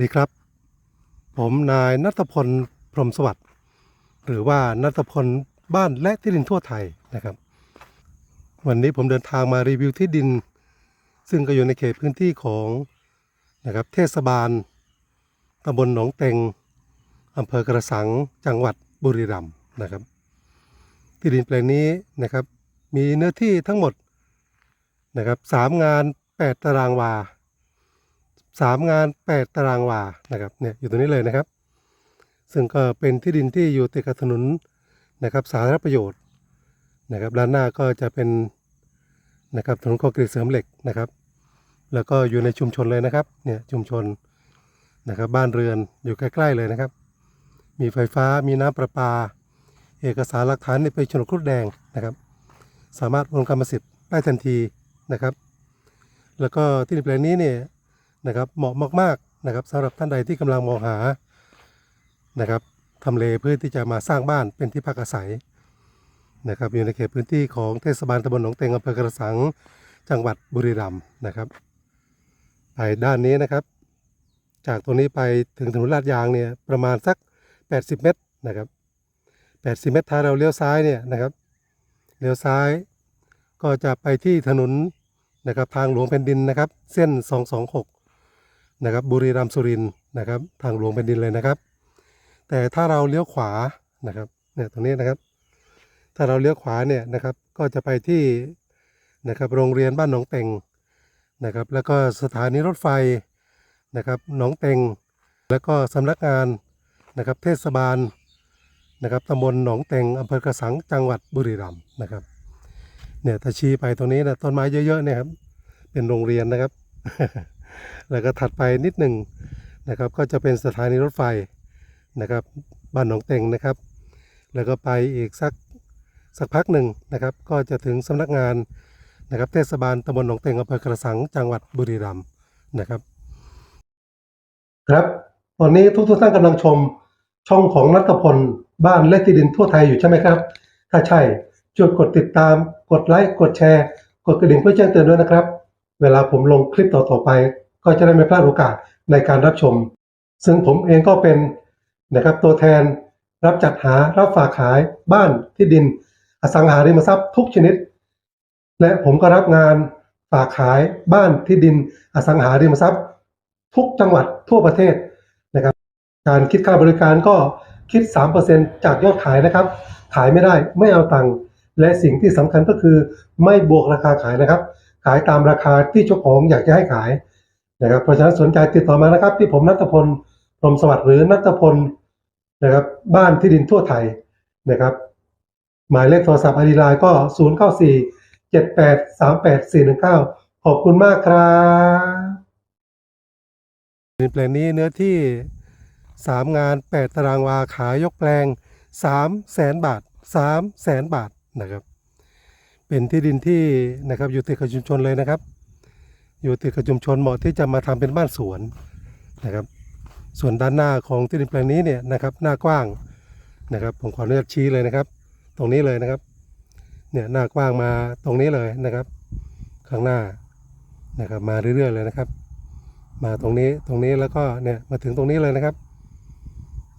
ดีครับ ผมนายนัทพลพรมสวัสดิ์หรือว่านัทพลบ้านและที่ดินทั่วไทยนะครับ วันนี้ผมเดินทางมารีวิวที่ดิน ซึ่งก็อยู่ในเขตพื้นที่ของนะครับเทศบาลตำบลหนองเต็งอำเภอกระสังจังหวัดบุรีรัมย์นะครับ ที่ดินแปลงนี้นะครับ มีเนื้อที่ทั้งหมดนะครับสามงาน 8 ตารางวา สามงาน 8 ตารางวานะครับเนี่ยอยู่ตรงนี้เลยนะครับ ซึ่งก็เป็นที่ดินที่อยู่ติดกับถนนนะครับสาธารณประโยชน์นะครับด้านหน้าก็จะเป็นนะครับถนนคอนกรีตเสริมเหล็กนะครับ แล้วก็อยู่ในชุมชนเลยนะครับเนี่ยชุมชนนะครับบ้านเรือนอยู่ใกล้ๆเลยนะครับ มีไฟฟ้ามีน้ำประปา เอกสารหลักฐานในเป็นโฉนดครุฑแดงนะครับ สามารถโอนกรรมสิทธิ์ได้ทันทีนะครับ แล้วก็ที่ดินแปลงนี้เนี่ย นะครับเหมาะมากๆนะครับสำหรับท่านใดที่กำลังมองหานะครับทำเลเพื่อที่จะมาสร้างบ้านเป็นที่พักอาศัยนะครับอยู่ในเขตพื้นที่ของเทศบาลตำบลหนองเตงอำเภอกระสังจังหวัดบุรีรัมย์นะครับไปด้านนี้นะครับ จากตรงนี้ไปถึงถนนลาดยางเนี่ยประมาณสัก 80 เมตรนะครับ80 เมตรถ้าเราเลี้ยวซ้ายเนี่ยนะครับเลี้ยวซ้ายก็จะไปที่ถนนนะครับทางหลวงแผ่นดินนะครับ เส้น 226 นะครับบุรีรัมย์สุรินทร์นะครับ ทางหลวงแผ่นดินเลยนะครับ แต่ถ้าเราเลี้ยวขวานะครับเนี่ยตรงนี้นะครับ ถ้าเราเลี้ยวขวาเนี่ยนะครับ ก็จะไปที่นะครับโรงเรียนบ้านหนองเต็งนะครับ แล้วก็สถานีรถไฟนะครับหนองเต็ง แล้วก็สำนักงานนะครับเทศบาลนะครับตำบลหนองเต็งอำเภอกระสังจังหวัดบุรีรัมย์นะครับเนี่ยถ้าชี้ไปตรงนี้นะต้นไม้เยอะๆเนี่ยครับเป็นโรงเรียนนะครับ แล้วก็ถัดไปนิดหนึ่งนะครับ ก็จะเป็นสถานีรถไฟนะครับบ้านหนองเต็งนะครับ แล้วก็ไปอีกสักสักพักหนึ่งนะครับ ก็จะถึงสำนักงานนะครับ เทศบาลตำบลหนองเต็งอำเภอกระสังจังหวัดบุรีรัมย์นะครับ ครับตอนนี้ทุกทุกท่านกำลังชมช่องของนัทพลบ้านและที่ดินทั่วไทยอยู่ใช่ไหมครับ ถ้าใช่ช่วยกดติดตาม กดไลค์กดแชร์ กดกระดิ่งเพื่อแจ้งเตือนด้วยนะครับ เวลาผมลงคลิปต่อๆไป ก็จะได้ไม่พลาดโอกาสในการรับชม ซึ่งผมเองก็เป็นนะครับตัวแทนรับจัดหารับฝากขายบ้านที่ดินอสังหาริมทรัพย์ทุกชนิด และผมก็รับงานฝากขายบ้านที่ดินอสังหาริมทรัพย์ ทุกจังหวัดทั่วประเทศนะครับ การคิดค่าบริการก็คิด 3%จากยอดขายนะครับ ขายไม่ได้ไม่เอาตังค์และสิ่งที่สำคัญก็คือไม่บวกราคาขายนะครับ ขายตามราคาที่เจ้าของอยากจะให้ขาย นะครับเพราะฉะนั้นสนใจติดต่อมานะครับ ที่ผมนัทพลพรมสวัสดิ์หรือนัทพลนะครับ บ้านที่ดินทั่วไทยนะครับ หมายเลขโทรศัพท์อดีไลน์ก็ 0 9 4 7 8 3 8 4 1 9 ขอบคุณมากครับแปลงนี้เนื้อที่ 3 งาน 8 ตารางวาขายยกแปลง3แสนบาท3แสนบาทนะครับ เป็นที่ดินที่นะครับอยู่ติดกับชุมชนเลยนะครับ อยู่ติดกับชุมชนเหมาะที่จะมาทำเป็นบ้านสวนนะครับ ส่วนด้านหน้าของที่ดินแปลงนี้เนี่ยนะครับหน้ากว้างนะครับ ผมขออนุญาตชี้เลยนะครับ ตรงนี้เลยนะครับ เนี่ยหน้ากว้างมาตรงนี้เลยนะครับ ข้างหน้านะครับมาเรื่อยๆเลยนะครับ มาตรงนี้ตรงนี้แล้วก็เนี่ยมาถึงตรงนี้เลยนะครับ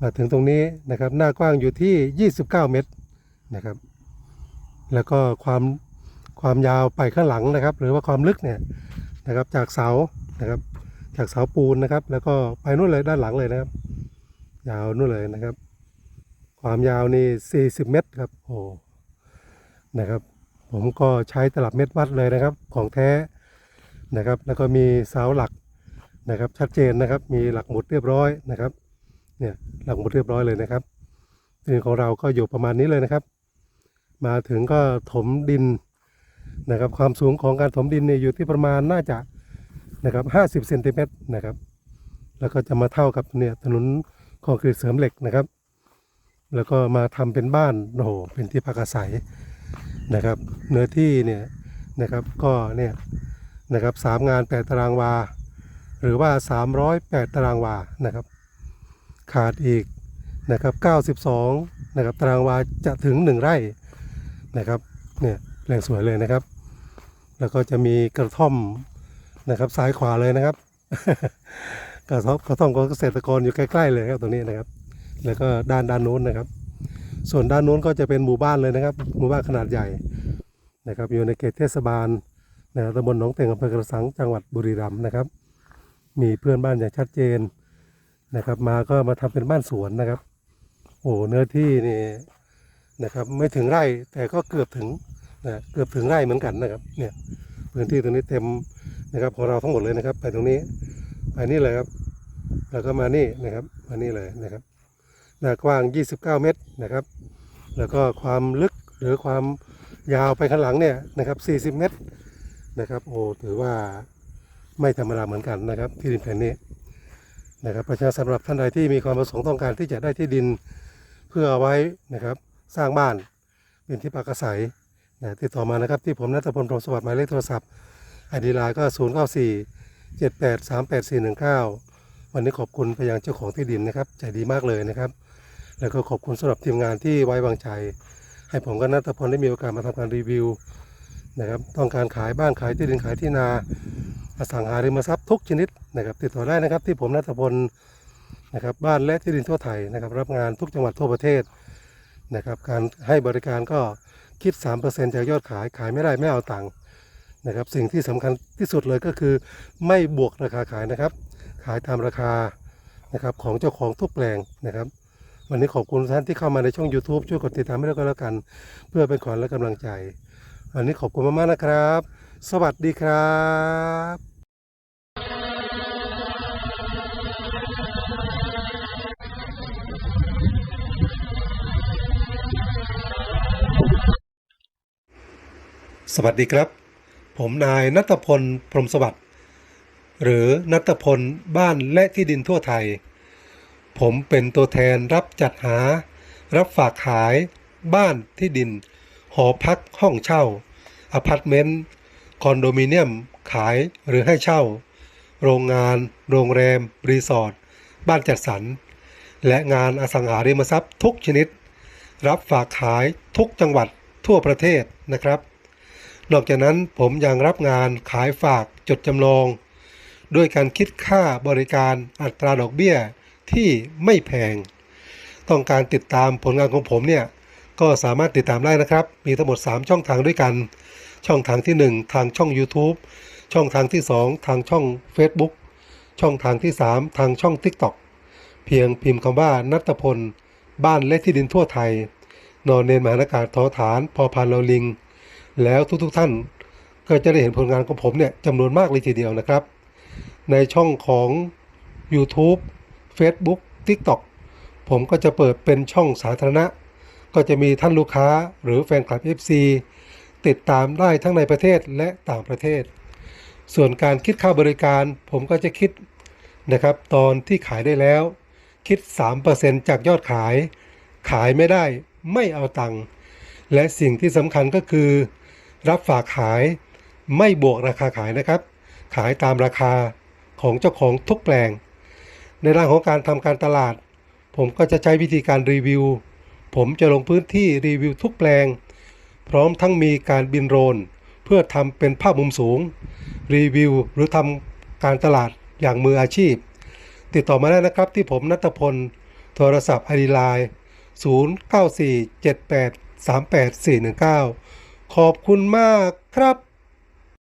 มาถึงตรงนี้นะครับ หน้ากว้างอยู่ที่ 29 เมตรนะครับ แล้วก็ความความยาวไปข้างหลังนะครับ หรือว่าความลึกเนี่ย นะครับ จากเสานะครับ จากเสาปูนนะครับ แล้วก็ไปนู่นเลยด้านหลังเลยนะครับ ยาวนู่นเลยนะครับ ความยาวนี่ 40 เมตรครับโอ้นะครับ ผมก็ใช้ตลับเม็ดวัดเลยนะครับ ของแท้นะครับ แล้วก็มีเสาหลักนะครับ ชัดเจนนะครับ มีหลักหมุดเรียบร้อยนะครับ เนี่ยหลักหมุดเรียบร้อยเลยนะครับที่ดินของเราก็อยู่ประมาณนี้เลยนะครับ มาถึงก็ถมดิน นะครับความสูงของการถมดินเนี่ยอยู่ที่ประมาณน่าจะนะครับ50เซนติเมตรนะครับ แล้วก็จะมาเท่ากับเนี่ยถนนคอนกรีตเสริมเหล็กนะครับ แล้วก็มาทำเป็นบ้านโอ้โหเป็นที่พักอาศัยนะครับ เนื้อที่เนี่ยนะครับก็เนี่ยนะครับสามงาน8ตารางวา หรือว่า308ตารางวานะครับ ขาดอีกนะครับ92นะครับตารางวาจะถึง1ไร่นะครับเนี่ย แปลงสวยเลยนะครับ แล้วก็จะมีกระท่อมนะครับซ้ายขวาเลยนะครับ กระท่อมกระท่อมของเกษตรกรอยู่ใกล้ๆเลยครับตรงนี้นะครับ แล้วก็ด้านด้านโน้นนะครับ ส่วนด้านโน้นก็จะเป็นหมู่บ้านเลยนะครับ หมู่บ้านขนาดใหญ่นะครับอยู่ในเขตเทศบาลนะตำบลหนองเต็งอำเภอกระสังจังหวัดบุรีรัมย์นะครับ มีเพื่อนบ้านอย่างชัดเจนนะครับ มาก็มาทำเป็นบ้านสวนนะครับ โอ้เนื้อที่นี่นะครับ ไม่ถึงไร่แต่ก็เกือบถึง นะเกือบถึงไร่เหมือนกันนะครับ เนี่ยพื้นที่ตรงนี้เต็มนะครับของเราทั้งหมดเลยนะครับ ไปตรงนี้ไปนี่เลยครับแล้วก็มานี่นะครับมานี่เลยนะครับหน้ากว้าง 29 เมตรนะครับ แล้วก็ความลึกหรือความยาวไปข้างหลังเนี่ยนะครับ40 เมตรนะครับ โอ้ถือว่าไม่ธรรมดาเหมือนกันนะครับ ที่ดินแผ่นนี้นะครับประชาชนสำหรับท่านใดที่มีความประสงค์ต้องการที่จะได้ที่ดินเพื่อเอาไว้นะครับ สร้างบ้านเป็นที่พักอาศัย นะติดต่อมานะครับที่ผมนัทพลพรมสวัสดิ์หมายเลขโทรศัพท์ไอดีไลน์ก็ 0 9 4 7 8 3 8 4 1 9 วันนี้ขอบคุณไปยังเจ้าของที่ดินนะครับ ใจดีมากเลยนะครับ แล้วก็ขอบคุณสำหรับทีมงานที่ไว้วางใจ ให้ผมกับนัทพลได้มีโอกาสมาทำการรีวิวนะครับต้องการขายบ้านขายที่ดินขายที่นาอสังหาริมทรัพย์ทุกชนิดนะครับ ติดต่อได้นะครับที่ผมนัทพลนะครับบ้านและที่ดินทั่วไทยนะครับ รับงานทุกจังหวัดทั่วประเทศนะครับ การให้บริการก็ คิด 3%จากยอดขายขายไม่ได้ไม่เอาตังค์นะครับสิ่งที่สำคัญที่สุดเลยก็คือ ไม่บวกราคาขายนะครับ ขายตามราคานะครับของเจ้าของทุกแปลงนะครับ วันนี้ขอบคุณท่านที่เข้ามาในช่อง YouTube ช่วยกดติดตามให้ด้วยก็แล้วกัน เพื่อเป็นขวัญและกำลังใจ วันนี้ขอบคุณมากๆนะครับ สวัสดีครับ สวัสดีครับ ผมนายนัทพล พรมสวัสดิ์หรือนัทพลบ้านและที่ดินทั่วไทย ผมเป็นตัวแทนรับจัดหา รับฝากขาย บ้านที่ดิน หอพักห้องเช่าอพาร์ตเมนต์คอนโดมิเนียม ขายหรือให้เช่า โรงงาน โรงแรม รีสอร์ท บ้านจัดสรร และงานอสังหาริมทรัพย์ทุกชนิด รับฝากขายทุกจังหวัดทั่วประเทศนะครับ นอกจากนั้นผมยังรับงานขายฝากจดจำนอง ด้วยการคิดค่าบริการอัตราดอกเบี้ยที่ไม่แพง ต้องการติดตามผลงานของผมเนี่ย ก็สามารถติดตามได้นะครับ มีทั้งหมด 3 ช่องทางด้วยกัน ช่องทางที่ 1 ทางช่อง YouTube ช่องทางที่ 2 ทางช่อง Facebook ช่องทางที่ 3 ทางช่อง TikTok เพียงพิมพ์คำว่านัตพล บ้านและที่ดินทั่วไทย นอนเนนหานากาศทอฐาน พอพานเราลิง แล้วทุกๆทท่านก็จะได้เห็นผลงานของผมเนี่ยจำนวนมากเลยทีเดียวนะครับ ในช่องของ YouTube Facebook TikTok ผมก็จะเปิดเป็นช่องสาธารณะ ก็จะมีท่านลูกค้าหรือแฟนคลับ FC ติดตามได้ทั้งในประเทศและต่างประเทศ ส่วนการคิดค่าบริการผมก็จะคิดนะครับ ตอนที่ขายได้แล้ว คิด 3%จากยอดขาย ขายไม่ได้ไม่เอาตังค์และสิ่งที่สำคัญก็คือ รับฝากขายไม่บวกราคาขายนะครับ ขายตามราคาของเจ้าของทุกแปลง ในร่างของการทำการตลาด ผมก็จะใช้วิธีการรีวิว ผมจะลงพื้นที่รีวิวทุกแปลง พร้อมทั้งมีการบินโดรน เพื่อทำเป็นภาพมุมสูง รีวิวหรือทำการตลาดอย่างมืออาชีพ ติดต่อมาได้นะครับที่ผมนัทพล โทรศัพท์อดีไลน์0947838419 ขอบคุณมากครับ